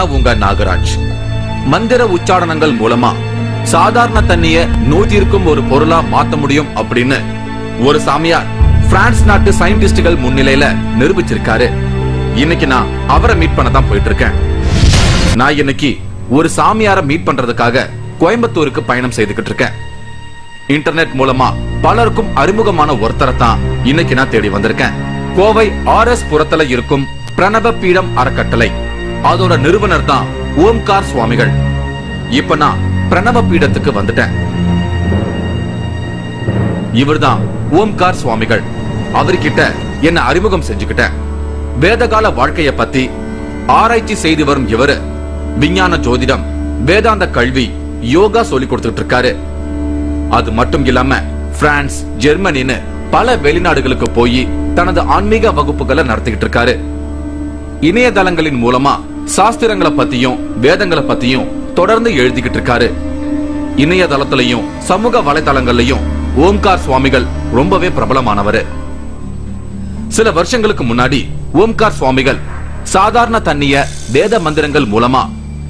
தான் உங்க நாகராஜ். மந்திர உச்சாரணங்கள் மூலமா சாதாரண தண்ணிய நோய்த்திருக்கும் ஒரு பொருளா மாத்த முடியும் அப்படின்னு ஒரு சாமியார் பிரான்ஸ் நாட்டு சயின்டிஸ்டுகள் முன்னிலையில நிரூபிச்சிருக்காரு. இன்னைக்கு நான் அவரை மீட் பண்ண தான் போயிட்டு இருக்கேன் நான் இன்னைக்கு ஒரு சாமியாரை மீட் பண்றதுக்காக கோயம்புத்தூருக்கு பயணம் செய்துகிட்டு இருக்கேன். இன்டர்நெட் மூலமா பலருக்கும் அறிமுகமான ஒருத்தரை தான் இன்னைக்கு நான் தேடி வந்திருக்கேன். கோவை ஆர் எஸ் புறத்துல இருக்கும் பிரணவ பீடம் அறக்கட்டளை. அதோட நிறுவனர் தான் ஓம்கார் சுவாமிகள். இப்ப நான் பிரணவ பீடத்துக்கு வந்துட்டேன். இவர்தான் ஓம்கார் சுவாமிகள். அவர்கிட்ட என்ன அறிமுகம் செஞ்சுக்கிட்டேன். வேதகால வாழ்க்கைய பத்தி ஆராய்ச்சி செய்து வரும் இவரு விஞ்ஞான ஜோதிடம் வேதாந்த கல்வி யோகா சொல்லி கொடுத்துட்டு இருக்காரு. அது மட்டும் இல்லாம பிரான்ஸ் ஜெர்மனின்னு பல வெளிநாடுகளுக்கு போய் தனது ஆன்மீக வகுப்புகளை நடத்திக்கிட்டு இருக்காரு. இணையதளங்களின் மூலமா சாஸ்திரங்களை பத்தியும் வேதங்களை பத்தியும் தொடர்ந்து எழுதிக்கிட்டு இருக்காரு. இணையதளத்திலையும் சமூக வலைதளங்கள்லயும் ஓம்கார் சுவாமிகள் ரொம்பவே பிரபலமானவரு. சில வருஷங்களுக்கு முன்னாடி ஓம்கார் சுவாமிகள் சாதாரண தண்ணிய வேத மந்திரங்கள் மூலமா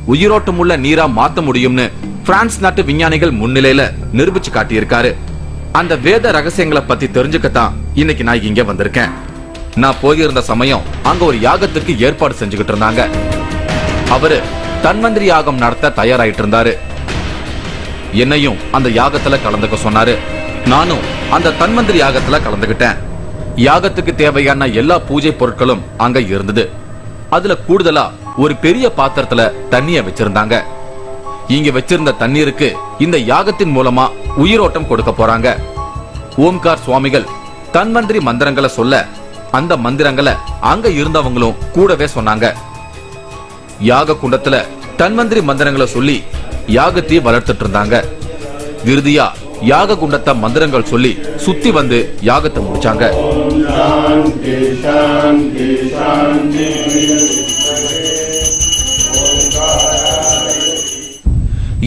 உயிரோட்டமுள்ள நீரா மாத்த முடியும்னு பிரான்ஸ் நாட்டு விஞ்ஞானிகள் முன்னிலையில நிரூபிச்சு காட்டியிருக்காரு. அந்த வேத ரகசியங்களை பத்தி தெரிஞ்சுக்கத்தான் இன்னைக்கு நான் இங்க வந்திருக்கேன். நான் போயிருந்த சமயம் அங்க ஒரு யாகத்துக்கு ஏற்பாடு செஞ்சுக்கிட்டு இருந்தாங்க. அவரு தன்வந்திரி யாகம் நடத்த தயாராயிட்டு இருந்தாரு என்னையும் அந்த யாகத்துல கலந்துக்க சொன்னாரு. நானும் அந்த தன்வந்திரி யாகத்துல கலந்துகிட்டேன் யாகத்துக்கு தேவையான எல்லா பூஜை பொருட்களும் அங்க இருந்தது. அதுல கூடுதலா ஒரு பெரிய பாத்திரத்துல தண்ணிய வச்சிருந்தாங்க. இங்க வச்சிருந்த தண்ணீருக்கு இந்த யாகத்தின் மூலமா உயிரோட்டம் கொடுக்க போறாங்க. ஓம்கார் சுவாமிகள் தன்வந்திரி மந்திரங்களை சொல்ல அந்த மந்திரங்களை அங்க இருந்தவங்களும் கூடவே சொன்னாங்க. யாக குண்டத்துல தன்வந்திரி மந்திரங்களை சொல்லி யாகத்தையே வளர்த்துட்டு இருந்தாங்க. இறுதியா யாக குண்டத்தை மந்திரங்கள் சொல்லி சுத்தி வந்து யாகத்தை முடிச்சாங்க.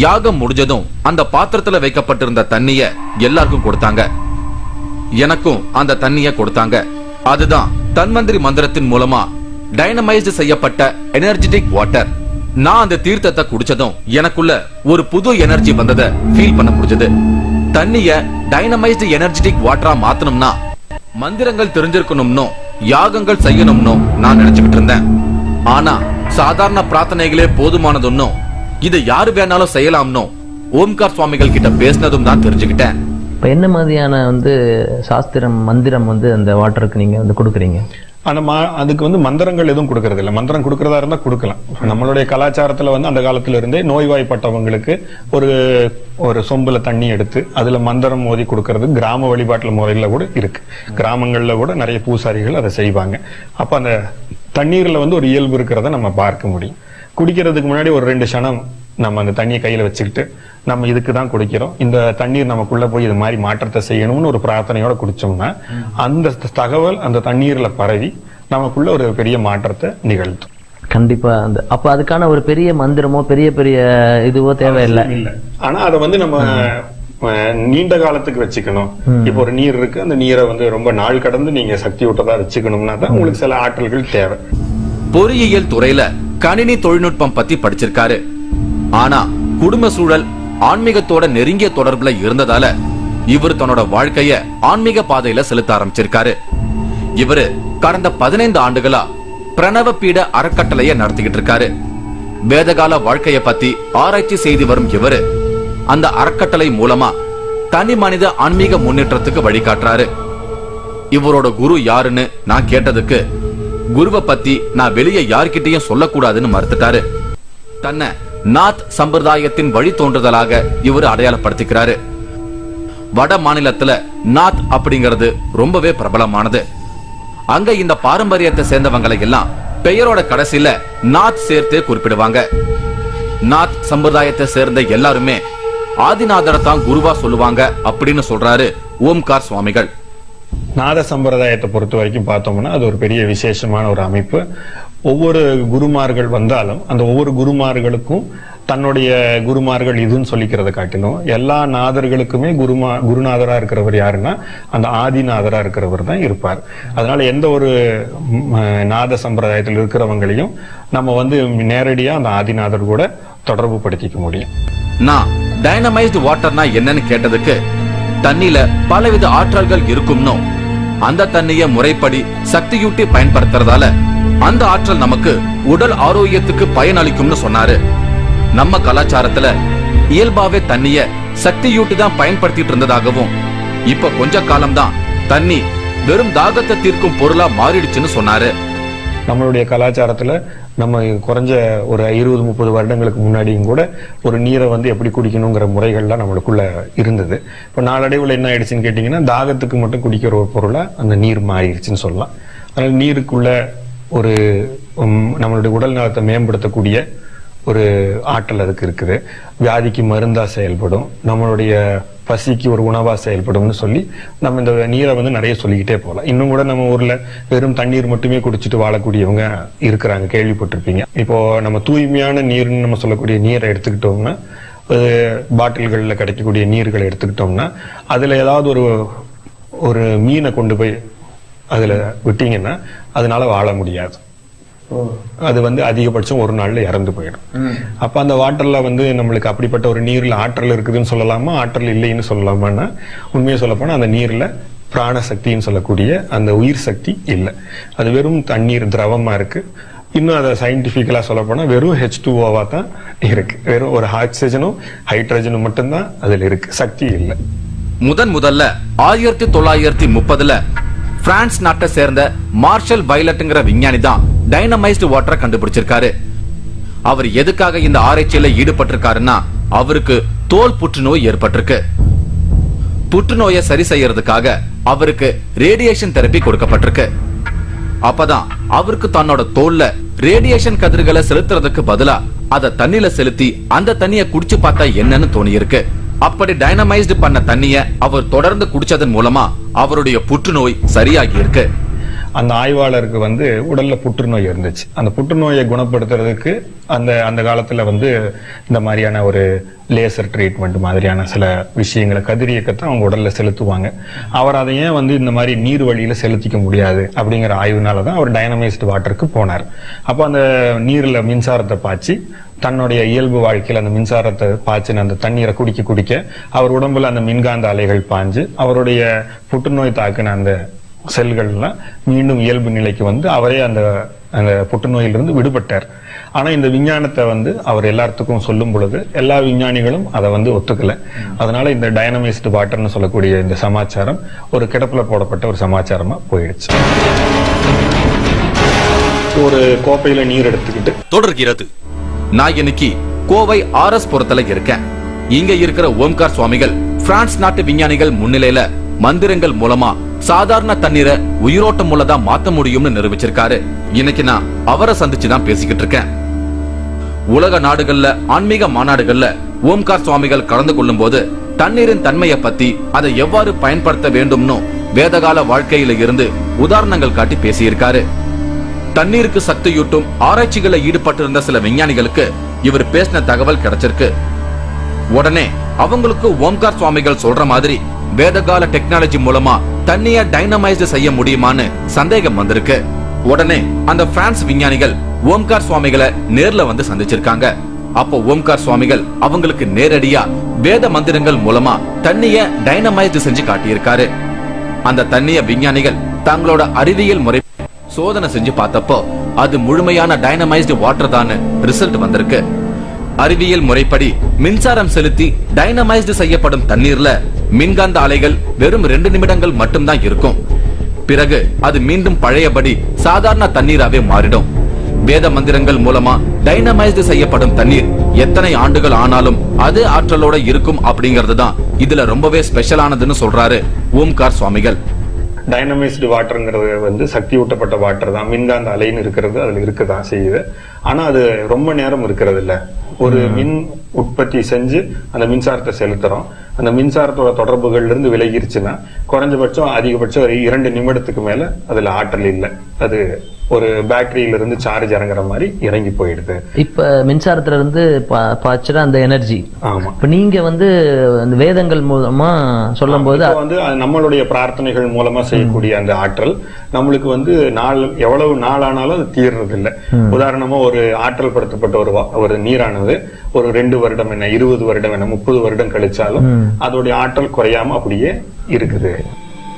யாகம் முடிஞ்சதும் அந்த பாத்திரத்துல வைக்கப்பட்டிருந்த தண்ணிய எல்லாருக்கும் கொடுத்தாங்க. எனக்கும் அந்த தண்ணிய கொடுத்தாங்க. அதுதான் தன்வந்திரி மந்திரத்தின் மூலமா டைனமைஸ்டு செய்யப்பட்ட எனர்ஜெட்டிக் வாட்டர் நான் அந்த தீர்த்தத்தை குடிச்சதும் எனக்குள்ள ஒரு புது எனர்ஜி வந்ததை ஃபீல் பண்ண முடிஞ்சது. தண்ணிய டைனமைஸ்டு எனர்ஜெட்டிக் வாட்டரா மாத்தணும்னா மந்திரங்கள் தெரிஞ்சிருக்கணும்னோ யாகங்கள் செய்யணும்னோ நான் நினைச்சுக்கிட்டு இருந்தேன். ஆனா சாதாரண பிரார்த்தனைகளே போதுமானதுன்னோ இதை யாரு வேணாலும் செய்யலாம்னோ ஓம்கார் சுவாமிகள் கிட்ட பேசினதும் தான் தெரிஞ்சுக்கிட்டேன். இப்போ என்ன மாதிரியான வந்து சாஸ்திரம் மந்திரம் வந்து அந்த வாட்டருக்கு நீங்க வந்து கொடுக்குறீங்க? ஆனா மா- அதுக்கு வந்து மந்திரங்கள் எதுவும் கொடுக்கறது இல்லை மந்திரம் கொடுக்கறதா இருந்தா கொடுக்கலாம். நம்மளுடைய கலாச்சாரத்துல வந்து அந்த காலத்துல இருந்தே நோய்வாய்ப்பட்டவங்களுக்கு ஒரு ஒரு சொம்புல தண்ணி எடுத்து அதுல மந்திரம் மோதி கொடுக்கறது கிராம வழிபாட்டுல முறையில கூட இருக்கு. கிராமங்கள்ல கூட நிறைய பூசாரிகள் அதை செய்வாங்க. அப்ப அந்த தண்ணீர்ல வந்து ஒரு இயல்பு இருக்கிறத நம்ம பார்க்க முடியும். குடிக்கிறதுக்கு முன்னாடி ஒரு ரெண்டு சனம் நம்ம அந்த தண்ணியை கையில வச்சுக்கிட்டு நம்ம இதுக்கு தான் குடிக்கிறோம். இந்த தண்ணீர் நமக்குள்ள போய் இது மாதிரி மாற்றத்தை செய்யணும்னு ஒரு பிரார்த்தனையோட குடிச்சோம்னா அந்த தகவல் அந்த தண்ணீர்ல பரவி நமக்குள்ள ஒரு பெரிய மாற்றத்தை நிகழ்த்தும். கண்டிப்பா. அந்த அப்ப அதுக்கான ஒரு பெரிய மந்திரமோ பெரிய பெரிய இதுவோ தேவையில்லை. ஆனா அதை வந்து நம்ம அஹ், நீண்ட காலத்துக்கு வச்சுக்கணும். இப்போ ஒரு நீர் இருக்கு. அந்த நீரை வந்து ரொம்ப நாள் கடந்து நீங்க சக்தி விட்டதா வச்சுக்கணும்னா தான் உங்களுக்கு சில ஆற்றல்கள் தேவை. பொறியியல் துறையில கணினி தொழில்நுட்பம் பத்தி படிச்சிருக்காரு. ஆனா குடும்ப சூழல் ஆன்மீகத்தோட நெருங்கிய தொடர்புல இருந்ததால இவர் தன்னோட வாழ்க்கைய ஆன்மீக பாதையில செலுத்த ஆரம்பிச்சிருக்காரு. இவரு கடந்த பதினைந்து ஆண்டுகளா பிரணவ பீட அறக்கட்டளைய நடத்திக்கிட்டு இருக்காரு. வேதகால வாழ்க்கைய பத்தி ஆராய்ச்சி செய்து வரும் இவரு அந்த அறக்கட்டளை மூலமா தனி மனித ஆன்மீக முன்னேற்றத்துக்கு வழிகாட்டுறாரு. இவரோட குரு யாருன்னு நான் கேட்டதுக்கு குருவை பத்தி நான் வெளியே யார்கிட்டயும் சொல்லக்கூடாதுன்னு மறுத்துட்டாரு. தன்னை நாத் சம்பிரதாயத்தின் வழி தோன்றுதலாக இவர் அடையாளப்படுத்திக்கிறாரு. வட மாநிலத்துல நாத் அப்படிங்கிறது ரொம்பவே பிரபலமானது. அங்க இந்த பாரம்பரியத்தை சேர்ந்தவங்களை எல்லாம் பெயரோட கடைசியில நாத் சேர்த்து குறிப்பிடுவாங்க. நாத் சம்பிரதாயத்தை சேர்ந்த எல்லாருமே ஆதிநாதரை தான் குருவா சொல்லுவாங்க அப்படின்னு சொல்றாரு ஓம்கார் சுவாமிகள். நாத சம்பிரதாயத்தை பொறுத்த வரைக்கும் பார்த்தோம்னா அது ஒரு பெரிய விசேஷமான ஒரு அமைப்பு. ஒவ்வொரு குருமார்கள் வந்தாலும் அந்த ஒவ்வொரு குருமார்களுக்கும் தன்னுடைய குருமார்கள் இதுன்னு சொல்லிக்கிறத காட்டிலும் எல்லா நாதர்களுக்குமே குருமா குருநாதரா இருக்கிறவர் யாருன்னா அந்த ஆதிநாதரா இருக்கிறவர் தான் இருப்பார். அதனால எந்த ஒரு நாத சம்பிரதாயத்தில் இருக்கிறவங்களையும் நம்ம வந்து நேரடியா அந்த ஆதிநாதர் கூட தொடர்பு படுத்திக்க முடியும். நான் டைனமைஸ்டு வாட்டர்னா என்னன்னு கேட்டதுக்கு தண்ணில பலவித ஆற்றல்கள் இருக்கும்னும் அந்த தண்ணிய முறைப்படி சக்தியூட்டி பயன்படுத்துறதால அந்த ஆற்றல் நமக்கு உடல் ஆரோக்கியத்துக்கு பயனளிக்கும்னு சொன்னாரு. நம்ம கலாச்சாரத்துல இயல்பாவே தண்ணிய சக்தியூட்டி தான் பயன்படுத்திட்டு இருந்ததாகவும் இப்ப கொஞ்ச காலம்தான் தண்ணி வெறும் தாகத்தை தீர்க்கும் பொருளா மாறிடுச்சுன்னு சொன்னாரு. நம்மளுடைய கலாச்சாரத்துல நம்ம குறைஞ்ச ஒரு இருபது முப்பது வருடங்களுக்கு முன்னாடியும் கூட ஒரு நீரை வந்து எப்படி குடிக்கணுங்கிற முறைகள்லாம் நம்மளுக்குள்ள இருந்தது. இப்போ நாளடைவில் என்ன ஆயிடுச்சுன்னு கேட்டிங்கன்னா தாகத்துக்கு மட்டும் குடிக்கிற ஒரு பொருளாக அந்த நீர் மாறிடுச்சுன்னு சொல்லலாம். அதனால நீருக்குள்ள ஒரு நம்மளுடைய உடல் நலத்தை மேம்படுத்தக்கூடிய ஒரு ஆற்றல் அதுக்கு இருக்குது. வியாதிக்கு மருந்தா செயல்படும். நம்மளுடைய பசிக்கு ஒரு உணவா செயல்படும்னு சொல்லி நம்ம இந்த நீரை வந்து நிறைய சொல்லிக்கிட்டே போகலாம். இன்னும் கூட நம்ம ஊர்ல வெறும் தண்ணீர் மட்டுமே குடிச்சிட்டு வாழக்கூடியவங்க இருக்கிறாங்க கேள்விப்பட்டிருப்பீங்க. இப்போ நம்ம தூய்மையான நீர்னு நம்ம சொல்லக்கூடிய நீரை எடுத்துக்கிட்டோம்னா பாட்டில்களில் கிடைக்கக்கூடிய நீர்களை எடுத்துக்கிட்டோம்னா அதுல ஏதாவது ஒரு ஒரு மீனை கொண்டு போய் அதுல விட்டீங்கன்னா அதனால வாழ முடியாது. அது வந்து அதிகபட்சம் ஒரு நாள்ல இறந்து போயிடும். அப்ப அந்த வாட்டர்ல வந்து நம்மளுக்கு அப்படிப்பட்ட ஒரு நீர்ல ஆற்றல் இருக்குதுன்னு சொல்லலாமா ஆற்றல் இல்லைன்னு சொல்லலாமான்னா உண்மையை சொல்ல போனா அந்த நீர்ல பிராணசக்தின்னு சொல்லக்கூடிய அந்த உயிர் சக்தி இல்லை. அது வெறும் தண்ணீர் திரவமா இருக்கு. இன்னும் அதை சயின்டிபிக்கலா சொல்ல போனா வெறும் ஹெச் டூஓவா தான் இருக்கு. வெறும் ஒரு ஆக்சிஜனும் ஹைட்ரஜனும் மட்டும்தான் அதுல இருக்கு. சக்தி இல்லை. முதன் முதல்ல ஆயிரத்தி தொள்ளாயிரத்தி முப்பதுல பிரான்ஸ் நாட்டை சேர்ந்த மார்ஷல் வைலட்ங்கிற விஞ்ஞானி தான் டைனமைஸ்டு வாட்டரை கண்டுபிடிச்சிருக்காரு. அவர் எதுக்காக இந்த ஆராய்ச்சியில ஈடுபட்டிருக்காருன்னா அவருக்கு தோல் புற்றுநோய் ஏற்பட்டிருக்கு. புற்றுநோயை சரி செய்யறதுக்காக அவருக்கு ரேடியேஷன் தெரப்பி கொடுக்கப்பட்டிருக்கு. அப்பதான் அவருக்கு தன்னோட தோல்ல ரேடியேஷன் கதிர்களை செலுத்துறதுக்கு பதிலா அதை தண்ணில செலுத்தி அந்த தண்ணியை குடிச்சு பார்த்தா என்னன்னு தோணியிருக்கு. அப்படி டைனமைஸ்டு பண்ண தண்ணிய அவர் தொடர்ந்து குடிச்சதன் மூலமா அவருடைய புற்றுநோய் சரியாகி இருக்கு அந்த ஆய்வாளருக்கு வந்து உடல்ல புற்றுநோய் இருந்துச்சு. அந்த புற்றுநோயை குணப்படுத்துறதுக்கு அந்த அந்த காலத்துல வந்து இந்த மாதிரியான ஒரு லேசர் ட்ரீட்மெண்ட் மாதிரியான சில விஷயங்களை கதிரியக்கத்தை அவங்க உடல்ல செலுத்துவாங்க. அவர் அதை ஏன் வந்து இந்த மாதிரி நீர் வழியில செலுத்திக்க முடியாது அப்படிங்கிற ஆய்வுனால தான் அவர் டைனமைஸ்டு வாட்டருக்கு போனார். அப்போ அந்த நீர்ல மின்சாரத்தை பாய்ச்சி தன்னுடைய இயல்பு வாழ்க்கையில அந்த மின்சாரத்தை பாய்ச்சின அந்த தண்ணீரை குடிக்க குடிக்க அவர் உடம்புல அந்த மின்காந்த அலைகள் பாஞ்சு அவருடைய புற்றுநோய் தாக்கின அந்த செல்கள்லாம் மீண்டும் இயல்பு நிலைக்கு வந்து அவரே அந்த அந்த புற்றுநோயிலிருந்து விடுபட்டார். ஆனா இந்த விஞ்ஞானத்தை வந்து அவர் எல்லாத்துக்கும் சொல்லும் பொழுது எல்லா விஞ்ஞானிகளும் அதை வந்து ஒத்துக்கல. அதனால இந்த டைனமிஸ்ட் வாட்டர்னு சொல்லக்கூடிய இந்த சமாச்சாரம் ஒரு கிடப்புல போடப்பட்ட ஒரு சமாச்சாரமா போயிடுச்சு. ஒரு கோப்பையில நீர் எடுத்துக்கிட்டு தொடர்கிறது. நான் இன்னைக்கு கோவை ஆர் எஸ் புறத்துல இருக்கேன். இங்க இருக்கிற ஓம்கார் சுவாமிகள் பிரான்ஸ் நாட்டு விஞ்ஞானிகள் முன்னிலையில மந்திரங்கள் மூலமா சாதாரண தண்ணீரை உயிரோட்டம் உள்ளதா மாத்த முடியும்னு நிரூபிச்சிருக்காரு. இன்னைக்கு நான் அவரை சந்திச்சு தான் பேசிக்கிட்டு இருக்கேன். உலக நாடுகள்ல ஆன்மீக மாநாடுகள்ல ஓம்கார் சுவாமிகள் கலந்து கொள்ளும் போது தண்ணீரின் தன்மையை பத்தி அதை எவ்வாறு பயன்படுத்த வேண்டும்னு வேதகால வாழ்க்கையில இருந்து உதாரணங்கள் காட்டி பேசியிருக்காரு. தண்ணீருக்கு சக்தியூட்டும் ஆராய்ச்சிகளை ஈடுபட்டிருந்த சில விஞ்ஞானிகளுக்கு இவர் பேசின தகவல் கிடைச்சிருக்கு. உடனே அவங்களுக்கு ஓம்கார் சுவாமிகள் சொல்ற மாதிரி வேதகால டெக்னாலஜி மூலமா தண்ணிய டைனமைஸ்டு செய்ய முடியுமான்னு சந்தேகம் வந்திருக்கு. உடனே அந்த பிரான்ஸ் விஞ்ஞானிகள் ஓம்கார் சுவாமிகளை நேர்ல வந்து சந்திச்சிருக்காங்க. அப்போ ஓம்கார் சுவாமிகள் அவங்களுக்கு நேரடியா வேத மந்திரங்கள் மூலமா தண்ணிய டைனமைஸ்டு செஞ்சு காட்டியிருக்காரு. அந்த தண்ணிய விஞ்ஞானிகள் தங்களோட அறிவியல் முறை சோதனை செஞ்சு பார்த்தப்போ அது முழுமையான டைனமைஸ்டு வாட்டர் தான் ரிசல்ட் வந்திருக்கு. அறிவியல் முறைப்படி மின்சாரம் செலுத்தி டைனமைஸ்டு செய்யப்படும் தண்ணீர்ல மின்காந்த அலைகள் வெறும் ரெண்டு நிமிடங்கள் மட்டும்தான் இருக்கும். பிறகு அது மீண்டும் பழையபடி சாதாரண தண்ணீராவே மாறிடும். வேத மந்திரங்கள் மூலமா டைனமைஸ்டு செய்யப்படும் தண்ணீர் எத்தனை ஆண்டுகள் ஆனாலும் அதே ஆற்றலோட இருக்கும் அப்படிங்கறது தான் இதுல ரொம்பவே ஸ்பெஷலானதுன்னு சொல்றாரு ஓம்கார் சுவாமிகள். டைனமைஸ்டு வாட்டர்ங்கிறது வந்து சக்தி ஊட்டப்பட்ட வாட்டர் தான். மின்காந்த அலைன்னு இருக்கிறது அதுல இருக்கதான் செய்யுது. ஆனா அது ரொம்ப நேரம் இருக்கிறது இல்ல ஒரு மின் உற்பத்தி செஞ்சு அந்த மின்சாரத்தை செலுத்துறோம். அந்த மின்சாரத்தோட தொடர்புகள்ல இருந்து விலகிருச்சுன்னா குறைஞ்சபட்சம் அதிகபட்சம் ஒரு இரண்டு நிமிடத்துக்கு மேல அதுல ஆற்றல் இல்லை. அது ஒரு பேட்டரியில இருந்து சார்ஜ் இறங்குற மாதிரி இறங்கி போயிடுது. இப்ப மின்சாரத்துல இருந்து பாய்ச்சுற அந்த எனர்ஜி ஆமா. இப்ப நீங்க வந்து அந்த வேதங்கள் மூலமா சொல்லும் போது வந்து நம்மளுடைய பிரார்த்தனைகள் மூலமா செய்யக்கூடிய அந்த ஆற்றல் நம்மளுக்கு வந்து நாள் எவ்வளவு நாள் ஆனாலும் அது தீர்றது இல்ல உதாரணமா ஒரு ஆற்றல் படுத்தப்பட்ட ஒரு ஒரு நீரானது ஒரு ரெண்டு வருடம் என்ன இருபது வருடம் என்ன முப்பது வருடம் கழிச்சாலும் அதோடைய ஆற்றல் குறையாம அப்படியே இருக்குது.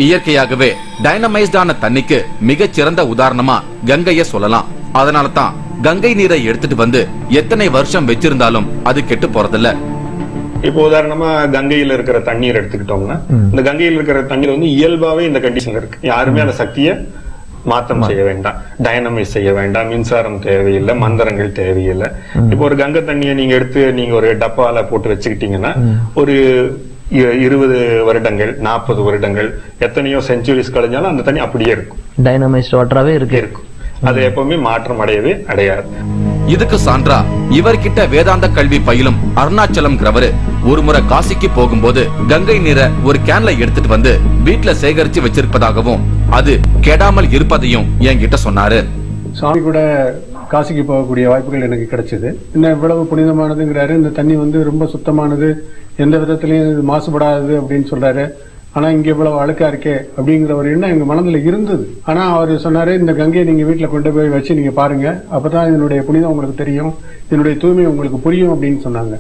இயற்கையாகவே டைனமைஸ்டான தண்ணிக்கு மிகச் சிறந்த உதாரணமா கங்கைய சொல்லலாம். அதனால தான் கங்கை நீரை எடுத்துட்டு வந்து எத்தனை வருஷம் வச்சிருந்தாலும் அது கெட்டு போறதில்ல. இப்போ உதாரணமா கங்கையில இருக்கிற தண்ணீர் எடுத்துக்கிட்டோம்னா இந்த கங்கையில இருக்கிற தண்ணீர் வந்து இயல்பாவே இந்த கண்டிஷன்ல இருக்கு. யாருமே அந்த சக்தியை மாற்றம் செய்ய வேண்டாம். டைனமைஸ் செய்ய வேண்டாம். மின்சாரம் தேவையில்லை. மந்திரங்கள் தேவையில்லை. இப்போ ஒரு கங்கை தண்ணியை நீங்க எடுத்து நீங்க ஒரு டப்பால போட்டு வச்சுக்கிட்டீங்கன்னா ஒரு இருபது வருடங்கள் நாற்பது வருடங்கள் எத்தனையோ செஞ்சுரிஸ் கழிஞ்சாலும் அந்த தண்ணி அப்படியே இருக்கும். டைனமைஸ்ட் வாட்டராவே இருக்கு. இருக்கும். அது எப்பவுமே மாற்றம் அடையவே அடையாது. இதுக்கு சான்றா இவர்கிட்ட வேதாந்த கல்வி பயிலும் அருணாச்சலம்ங்கிறவரு ஒரு முறை காசிக்கு போகும்போது கங்கை நீரை ஒரு கேன்ல எடுத்துட்டு வந்து வீட்ல சேகரிச்சு வச்சிருப்பதாகவும் அது கெடாமல் இருப்பதையும் என்கிட்ட சொன்னாரு. சாமி கூட காசிக்கு போகக்கூடிய வாய்ப்புகள் எனக்கு கிடைச்சது. என்ன இவ்வளவு புனிதமானதுங்கிறாரு. இந்த தண்ணி வந்து ரொம்ப சுத்தமானது. எந்த விதத்திலையும் இது மாசுபடாது அப்படின்னு சொல்றாரு. ஆனா இங்க இவ்வளவு அழுக்கா இருக்கே அப்படிங்கிற ஒரு எண்ணம் எங்க மனதுல இருந்தது. ஆனா அவர் சொன்னாரு இந்த கங்கையை நீங்க வீட்டுல கொண்டு போய் வச்சு நீங்க பாருங்க. அப்பதான் இதனுடைய புனிதம் உங்களுக்கு தெரியும். இதனுடைய தூய்மை உங்களுக்கு புரியும் அப்படின்னு சொன்னாங்க.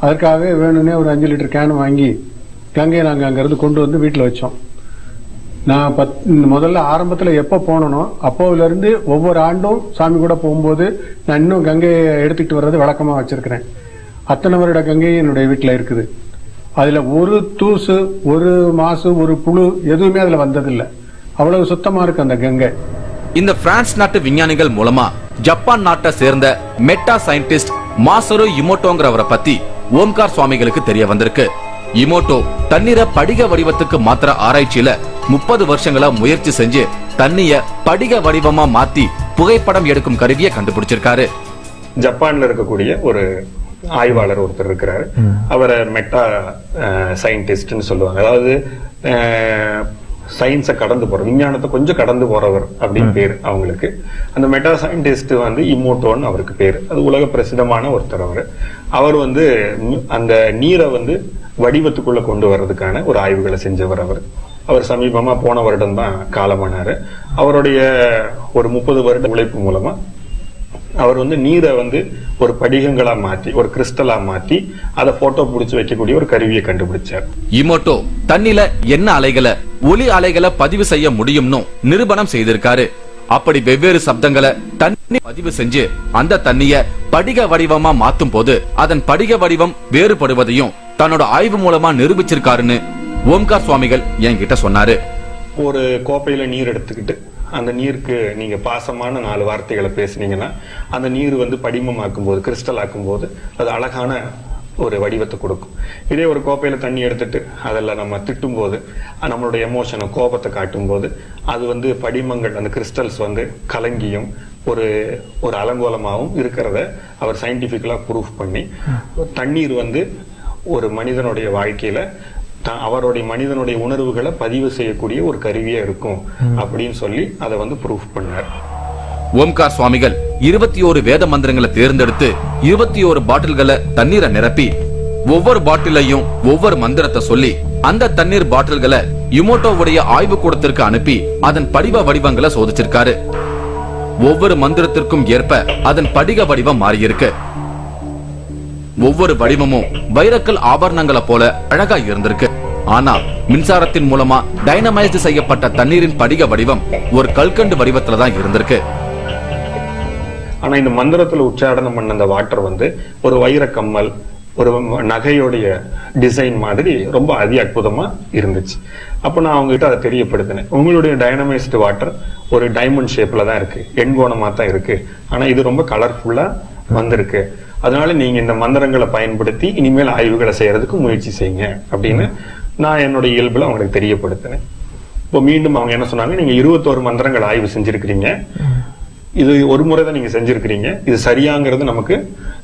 அதற்காக வேணும்னே ஒரு அஞ்சு லிட்டர் கேன் வாங்கி கங்கையை நாங்கள் அங்கேருந்து கொண்டு வந்து வீட்டில் வச்சோம். நான் பத் முதல்ல ஆரம்பத்துல எப்ப போனனோ அப்போல இருந்து ஒவ்வொரு ஆண்டும் சாமி கூட போகும்போது நான் இன்னும் கங்கையை எடுத்துக்கிட்டு வர்றது வழக்கமா வச்சிருக்கிறேன். அத்தனை வருட கங்கை என்னுடைய வீட்டில் இருக்குது. அதுல ஒரு தூசு ஒரு மாசு ஒரு புழு எதுவுமே அதுல வந்ததில்லை. அவ்வளவு சுத்தமா இருக்கு அந்த கங்கை. இந்த பிரான்ஸ் நாட்டு விஞ்ஞானிகள் மூலமா ஜப்பான் நாட்டை சேர்ந்த மெட்டா சயின்டிஸ்ட் மாசரு இமோட்டோங்கிறவரை பத்தி ஓம்கார் சுவாமிகளுக்கு தெரிய வந்திருக்கு. இமோட்டோ தண்ணீரை படிக வடிவத்துக்கு மாத்திர ஆராய்ச்சியில முப்பது வருஷங்களா முயற்சி செஞ்சு தண்ணிய படிக வடிவமா மாத்தி புகைப்படம் எடுக்கும் கருவியை கண்டுபிடிச்சிருக்காரு. ஜப்பான்ல இருக்கக்கூடிய ஒரு ஆய்வாளர் ஒருத்தர் இருக்கிறாரு. அவரை மெட்டா சயின்டிஸ்ட்னு சொல்லுவாங்க. அதாவது சயின்ஸை கடந்து போற விஞ்ஞானத்தை கொஞ்சம் கடந்து போறவர் அப்படின்னு பேர் அவங்களுக்கு. அந்த மெட்டா சயின்டிஸ்ட் வந்து இம்மோட்டோன்னு அவருக்கு பேர். அது உலக பிரசித்தமான ஒருத்தர் அவர். அவர் வந்து அந்த நீரை வந்து வடிவத்துக்குள்ள கொண்டு வர்றதுக்கான ஒரு ஆய்வுகளை செஞ்சவர் அவர். அவர் சமீபமா போன வருடம் தான் காலமானாரு. அவருடைய ஒரு முப்பது வருட உழைப்பு மூலமா அவர் வந்து நீரை வந்து ஒரு படிகங்களா மாத்தி ஒரு கிறிஸ்டலா மாத்தி அதை போட்டோ பிடிச்சு வைக்கக்கூடிய ஒரு கருவியை கண்டுபிடிச்சார். இமோட்டோ தண்ணில என்ன அலைகளை ஒலி அலைகளை பதிவு செய்ய முடியும்னு நிரூபணம் செய்திருக்காரு. அப்படி வெவ்வேறு சப்தங்களை தண்ணி பதிவு செஞ்சு அந்த தண்ணிய படிக வடிவமா மாத்தும் போது அதன் படிக வடிவம் வேறுபடுவதையும் தன்னோட ஆய்வு மூலமா நிரூபிச்சிருக்காருன்னு ஓம்கார் சுவாமிகள் என்கிட்ட சொன்னாரு. ஒரு கோப்பையில நீர் எடுத்துக்கிட்டு அந்த நீருக்கு நீங்க பாசமான நாலு வார்த்தைகளை பேசுனீங்கன்னா அந்த நீர் வந்து படிமமாக்கும் போது கிறிஸ்டல் ஆக்கும் போது அது அழகான ஒரு வடிவத்தை கொடுக்கும். இதே ஒரு கோப்பையில தண்ணி எடுத்துட்டு அதில் நம்ம திட்டும் போது நம்மளுடைய எமோஷனை கோபத்தை காட்டும் போது அது வந்து படிமங்கள் அந்த கிறிஸ்டல்ஸ் வந்து கலங்கியும் ஒரு ஒரு அலங்கோலமாகவும் இருக்கிறத அவர் சயின்டிஃபிக்கலாக ப்ரூஃப் பண்ணி தண்ணீர் வந்து ஒரு மனிதனுடைய வாழ்க்கையில அவருடைய மனிதனுடைய உணர்வுகளை பதிவு செய்யக்கூடிய ஒரு கருவியா இருக்கும் அப்படின்னு சொல்லி அதை வந்து ப்ரூஃப் பண்ணார். ஓம்கார் சுவாமிகள் இருபத்தி ஓரு வேத மந்திரங்களை தேர்ந்தெடுத்து இருபத்தி ஓரு பாட்டில்களை தண்ணீரை நிரப்பி ஒவ்வொரு பாட்டிலையும் ஒவ்வொரு மந்திரத்தை சொல்லி அந்த தண்ணீர் பாட்டில்களை யுமோட்டோவுடைய ஆய்வு கூடத்திற்கு அனுப்பி அதன் படிவ வடிவங்களை சோதிச்சிருக்காரு. ஒவ்வொரு மந்திரத்திற்கும் ஏற்ப அதன் படிக வடிவம் மாறியிருக்கு. ஒவ்வொரு வடிவமும் வைரக்கல் ஆபரணங்களை போல அழகா இருந்திருக்கு. ஆனா மின்சாரத்தின் மூலமா டைனமைஸ்டு செய்யப்பட்ட தண்ணீரின் படிக வடிவம் ஒரு கல்கண்டு வடிவத்துல தான் இருந்திருக்கு. ஆனா இந்த மந்திரத்துல உச்சாரணம் பண்ண அந்த வாட்டர் வந்து ஒரு வைர கம்மல் ஒரு நகையோடைய டிசைன் மாதிரி ரொம்ப அதி அற்புதமா இருந்துச்சு. அப்ப நான் அவங்க கிட்ட அதை தெரியப்படுத்தினேன். உங்களுடைய டைனமைஸ்டு வாட்டர் ஒரு டைமண்ட் ஷேப்ல தான் இருக்கு. எண்கோணமா தான் இருக்கு. ஆனா இது ரொம்ப கலர்ஃபுல்லா வந்திருக்கு. அதனால நீங்க இந்த மந்திரங்களை பயன்படுத்தி இனிமேல் ஆய்வுகளை செய்யறதுக்கு முயற்சி செய்யுங்க அப்படின்னு நான் என்னுடைய இயல்புல அவங்களுக்கு தெரியப்படுத்தினேன். இப்போ மீண்டும் அவங்க என்ன சொன்னாங்க? நீங்க இருபத்தோரு மந்திரங்கள் ஆய்வு செஞ்சிருக்கிறீங்க. இது ஒரு முறை தான் நீங்க செஞ்சிருக்கிறீங்க. இது சரியாங்கிறது நமக்கு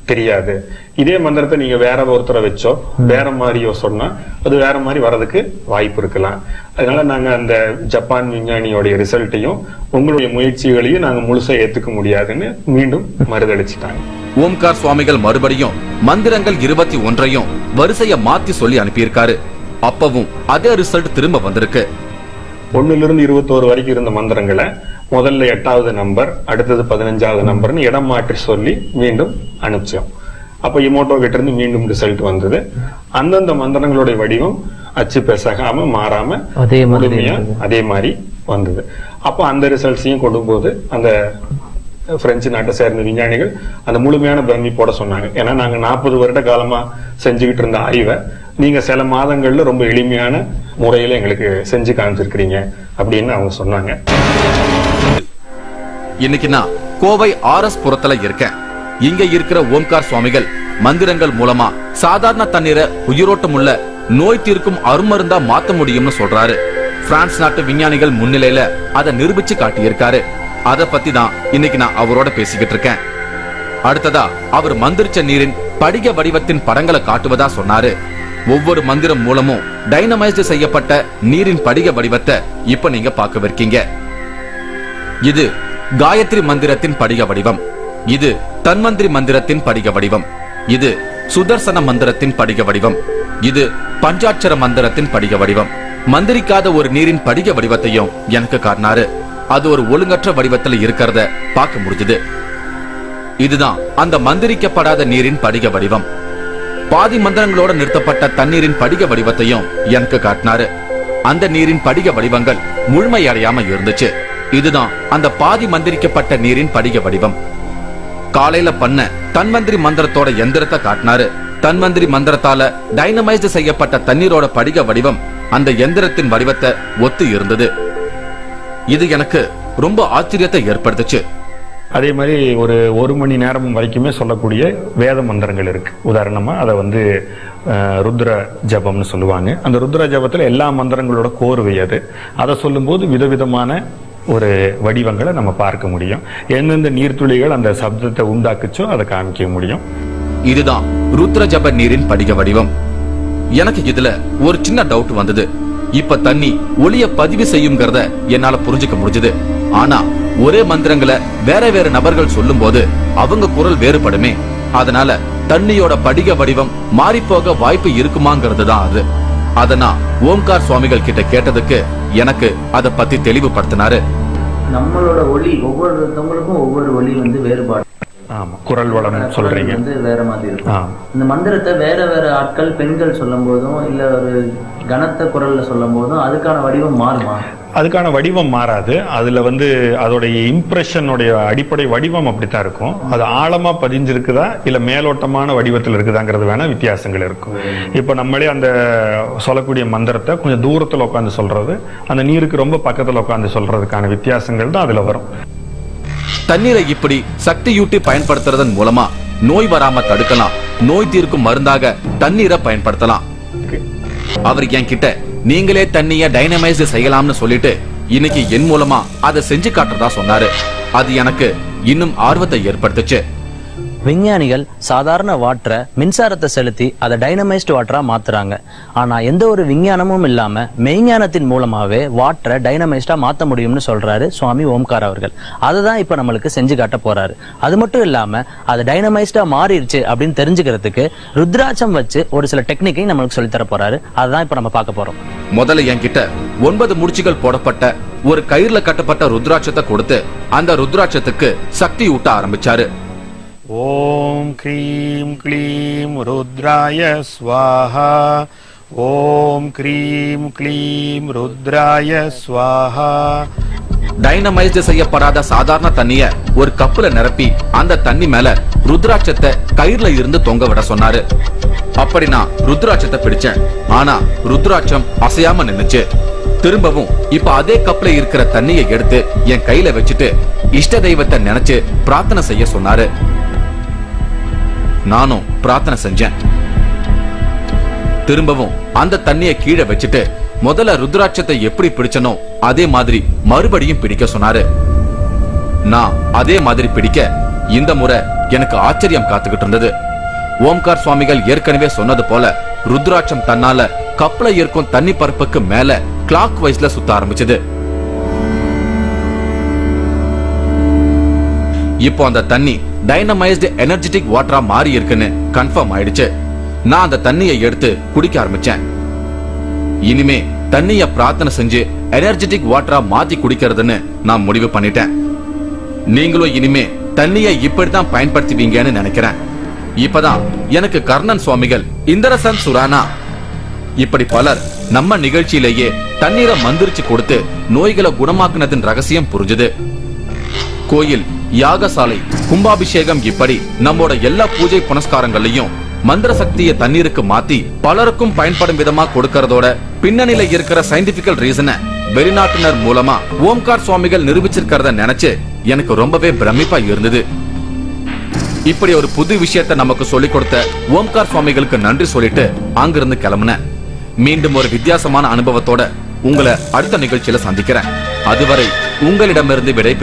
தெரியாது. இதே மந்திரத்தை நீங்க வேற ஒருத்தரை வச்சோ வேற மாதிரியோ சொன்னா அது வேற மாதிரி வர்றதுக்கு வாய்ப்பு இருக்கலாம். அதனால நாங்க அந்த ஜப்பான் விஞ்ஞானியோடைய ரிசல்ட்டையும் உங்களுடைய முயற்சிகளையும் நாங்க முழுசா ஏத்துக்க முடியாதுன்னு மீண்டும் மறுதளிச்சிட்டாங்க. ஓம்கார் சுவாமிகள் மறுபடியும் மந்திரங்கள் இருபத்தி ஒன்றையும் வரிசைய மாத்தி சொல்லி அனுப்பியிருக்காரு. அப்பவும் அதே ரிசல்ட் திரும்ப வந்திருக்கு. ஒண்ணுல இருந்து இருபத்தோரு வரைக்கும் இருந்த மந்திரங்களை முதல்ல எட்டாவது நம்பர் அடுத்தது பதினஞ்சாவது நம்பர்னு இடம் மாற்றி சொல்லி மீண்டும் அனுப்பிச்சோம். அப்ப இமோட்டோ கிட்ட இருந்து மீண்டும் ரிசல்ட் வந்தது. அந்தந்த மந்திரங்களுடைய வடிவம் அச்சு பெசகாம மாறாம அதே மாதிரி முழுமையா. அதே மாதிரி வந்தது. அப்போ அந்த ரிசல்ட்ஸையும் கொண்டு போது அந்த பிரெஞ்சு நாட்டை சேர்ந்த விஞ்ஞானிகள் அந்த முழுமையான பிரமிப்போட சொன்னாங்க. ஏன்னா நாங்க நாற்பது வருட காலமா செஞ்சுக்கிட்டு இருந்த ஆய்வை நீங்க சில மாதங்கள்ல ரொம்ப எளிமையான முறையில எங்களுக்கு செஞ்சு காமிச்சிருக்கிறீங்க அப்படின்னு அவங்க சொன்னாங்க. இன்னைக்கு நான் கோவை ஆர் எஸ் புறத்துல இருக்கேன். இங்க இருக்கிற ஓம்கார் சுவாமிகள் மந்திரங்கள் மூலமா சாதாரண தண்ணீரை உயிரோட்டம் உள்ள நோய் தீர்க்கும் அருமருந்தா மாத்த முடியும்னு சொல்றாரு. பிரான்ஸ் நாட்டு விஞ்ஞானிகள் முன்னிலையில அதை நிரூபிச்சு காட்டியிருக்காரு. அத பத்தி தான் இன்னைக்கு நான் அவரோட பேசிக்கிட்டு இருக்கேன். அடுத்ததா அவர் மந்திரிச்ச நீரின் படிக வடிவத்தின் படங்களை காட்டுவதா சொன்னாரு. ஒவ்வொரு மந்திரம் மூலமும் டைனமைஸ்டு செய்யப்பட்ட நீரின் படிக வடிவத்தை இப்ப நீங்க பார்க்க இருக்கீங்க இது காயத்ரி மந்திரத்தின் படிக வடிவம். இது தன்வந்திரி மந்திரத்தின் படிக வடிவம். இது சுதர்சன மந்திரத்தின் படிக வடிவம். இது பஞ்சாட்சர மந்திரத்தின் படிக வடிவம். மந்திரிக்காத ஒரு நீரின் படிக வடிவத்தையும் எனக்கு காட்டினாரு. அது ஒரு ஒழுங்கற்ற வடிவத்துல இருக்கிறத பார்க்க முடிஞ்சது. இதுதான் அந்த மந்திரிக்கப்படாத நீரின் படிக வடிவம். பாதி மந்திரங்களோட நிறுத்தப்பட்ட தண்ணீரின் படிக வடிவத்தையும் எனக்கு காட்டினாரு. அந்த நீரின் படிக வடிவங்கள் முழுமையடையாம இருந்துச்சு. இதுதான் அந்த பாதி மந்திரிக்கப்பட்ட நீரின் படிக வடிவம். காலையில பண்ண தன்வந்திரி மந்திரத்தோட எந்திரத்தை காட்டினாரு. தன்வந்திரி மந்திரத்தால டைனமைஸ்டு செய்யப்பட்ட தண்ணீரோட படிக வடிவம் அந்த எந்திரத்தின் வடிவத்தை ஒத்து இருந்தது. இது எனக்கு ரொம்ப ஆச்சரியத்தை ஏற்படுத்துச்சு. அதே மாதிரி ஒரு ஒரு மணி நேரம் வரைக்குமே சொல்லக்கூடிய வேத மந்திரங்கள் இருக்கு. உதாரணமா அதை வந்து ருத்ர ஜபம்னு சொல்லுவாங்க. அந்த ருத்ர ஜபத்துல எல்லா மந்திரங்களோட கோர்வை அது. அதை சொல்லும்போது விதவிதமான ஒரு வடிவங்களை நம்ம பார்க்க முடியும். எந்தெந்த நீர்த்துளிகள் அந்த சப்தத்தை உண்டாக்குச்சோ அதை காமிக்க முடியும். இதுதான் ருத்ர ஜப நீரின் படிக வடிவம். எனக்கு இதுல ஒரு சின்ன டவுட் வந்தது. இப்ப தண்ணி ஒளிய பதிவு செய்யுங்கிறத என்னால புரிஞ்சுக்க முடிஞ்சது. ஆனா ஒரே மந்திரங்களை வேற வேற நபர்கள் சொல்லும் போது அவங்க குரல் வேறுபடுமே. அதனால தண்ணியோட படிக வடிவம் மாறி போக வாய்ப்பு இருக்குமாங்கிறது தான் அது. அத நான் ஓம்கார் சுவாமிகள் கிட்ட கேட்டதுக்கு எனக்கு அத பத்தி தெளிவுபடுத்தினாரு. நம்மளோட ஒளி ஒவ்வொருத்தவங்களுக்கும் ஒவ்வொரு ஒளி வந்து வேறுபாடு. ஆமா குரல் வளம் சொல்றீங்க. வந்து வேற மாதிரி இருக்கும். இந்த மந்திரத்தை வேற வேற ஆட்கள் பெண்கள் சொல்லும் போதும் இல்ல ஒரு கனத்த குரல்ல சொல்லும் போதும் அதுக்கான வடிவம் மாறுமா? அதுக்கான வடிவம் மாறாது. அதுல வந்து அதோடைய இம்ப்ரெஷனுடைய அடிப்படை வடிவம் அப்படித்தான் இருக்கும். அது ஆழமா பதிஞ்சிருக்குதா இல்ல மேலோட்டமான வடிவத்தில் இருக்குதாங்கிறது வேணா வித்தியாசங்கள் இருக்கும். இப்ப நம்மளே அந்த சொல்லக்கூடிய மந்திரத்தை கொஞ்சம் தூரத்துல உட்காந்து சொல்றது அந்த நீருக்கு ரொம்ப பக்கத்துல உட்காந்து சொல்றதுக்கான வித்தியாசங்கள் தான் அதுல வரும். தண்ணீரை இப்படி சக்தியூட்டி பயன்படுத்துறதன் மூலமா நோய் வராம தடுக்கலாம். நோய் தீர்க்கும் மருந்தாக தண்ணீரை பயன்படுத்தலாம். அவர் என்கிட்ட நீங்களே தண்ணிய டைனமைஸ் செய்யலாம்னு சொல்லிட்டு இன்னைக்கு என் மூலமா அதை செஞ்சு காட்டுறதா சொன்னாரு. அது எனக்கு இன்னும் ஆர்வத்தை ஏற்படுத்துச்சு. விஞ்ஞானிகள் சாதாரண வாட்டரை மின்சாரத்தை செலுத்தி அதை டைனமைஸ்டு வாட்டரா மாத்துறாங்க. ஆனா எந்த ஒரு விஞ்ஞானமும் இல்லாம மெய்ஞானத்தின் மூலமாவே வாட்டரை டைனமைஸ்டா மாத்த முடியும்னு சொல்றாரு சுவாமி ஓம்கார் அவர்கள். அதை தான் இப்ப நம்மளுக்கு செஞ்சு காட்ட போறாரு. அது மட்டும் இல்லாம அது டைனமைஸ்டா மாறிடுச்சு அப்படின்னு தெரிஞ்சுக்கிறதுக்கு ருத்ராட்சம் வச்சு ஒரு சில டெக்னிக்கை நம்மளுக்கு சொல்லித் தர போறாரு. அதுதான் இப்ப நம்ம பார்க்க போறோம். முதல்ல என்கிட்ட ஒன்பது முடிச்சுகள் போடப்பட்ட ஒரு கயிறுல கட்டப்பட்ட ருத்ராட்சத்தை கொடுத்து அந்த ருத்ராட்சத்துக்கு சக்தி ஊட்ட ஆரம்பிச்சாரு. ஓம் க்ரீம் க்ளீம் ருத்ராய ஸ்வாஹா ஓம் க்ரீம் க்ளீம் ருத்ராய ஸ்வாஹா டைனமைஸ்டு செய்யப்படாத சாதாரண தண்ணிய ஒரு கப்புல நிரப்பி அந்த தண்ணி மேல ருத்ராட்சத்தை கயிறுல இருந்து தொங்க விட சொன்னாரு. அப்படி நான் ருத்ராட்சத்தை பிடிச்சேன். ஆனா ருத்ராட்சம் அசையாம நின்னுச்சு. திரும்பவும் இப்ப அதே கப்ல இருக்கிற தண்ணியை எடுத்து என் கையில வச்சுட்டு இஷ்ட தெய்வத்தை நினைச்சு பிரார்த்தனை செய்ய சொன்னாரு. நானும் பிரார்த்தனை செஞ்சேன். திரும்பவும் அந்த தண்ணியை கீழே வச்சுட்டு முதல்ல ருத்ராட்சத்தை எப்படி பிடிச்சனோ அதே மாதிரி மறுபடியும் பிடிக்க சொன்னாரு. நான் அதே மாதிரி பிடிக்க இந்த முறை எனக்கு ஆச்சரியம் காத்துக்கிட்டு இருந்தது. ஓம்கார் சுவாமிகள் ஏற்கனவே சொன்னது போல ருத்ராட்சம் தன்னால கப்பல இருக்கும் தண்ணி பரப்புக்கு மேல கிளாக் வைஸ்ல சுத்த ஆரம்பிச்சது. இப்போ அந்த தண்ணி டைனமைஸ்டு எனர்ஜெட்டிக் வாட்டரா மாறி இருக்குன்னு கன்ஃபார்ம் ஆயிடுச்சு. நான் அந்த தண்ணியை எடுத்து குடிக்க ஆரம்பிச்சேன். இனிமே தண்ணிய பிரார்த்தனை செஞ்சு எனர்ஜெட்டிக் வாட்டரா மாத்தி குடிக்கிறதுன்னு நான் முடிவு பண்ணிட்டேன். நீங்களும் இனிமே தண்ணியை இப்படித்தான் பயன்படுத்துவீங்கன்னு நினைக்கிறேன். இப்பதான் எனக்கு கர்ணன் சுவாமிகள் இந்திரசன் சுரானா இப்படி பலர் நம்ம நிகழ்ச்சியிலேயே தண்ணீரை மந்திரிச்சு கொடுத்து நோய்களை குணமாக்குனதின் ரகசியம் புரிஞ்சுது. கோயில் யாகசாலை கும்பாபிஷேகம் இப்படி நம்மோட எல்லா பூஜை புனஸ்காரங்களையும் மந்திர சக்தியை தண்ணீருக்கு மாத்தி பலருக்கும் பயன்படும் விதமா கொடுக்கறதோட பின்னணியில இருக்கிற சயின்டிபிக்கல் ரீசனை வெளிநாட்டினர் மூலமா ஓம்கார் சுவாமிகள் நிரூபிச்சிருக்கிறத நினைச்சு எனக்கு ரொம்பவே பிரமிப்பா இருந்தது. இப்படி ஒரு புது விஷயத்தை நமக்கு சொல்லிக் கொடுத்த ஓம்கார் சுவாமிகளுக்கு நன்றி சொல்லிட்டு அங்கிருந்து கிளம்புனேன். மீண்டும் ஒரு வித்தியாசமான அனுபவத்தோட உங்களை அடுத்த நிகழ்ச்சியில சந்திக்கிறேன். அதுவரை உங்களிடமிருந்து விடை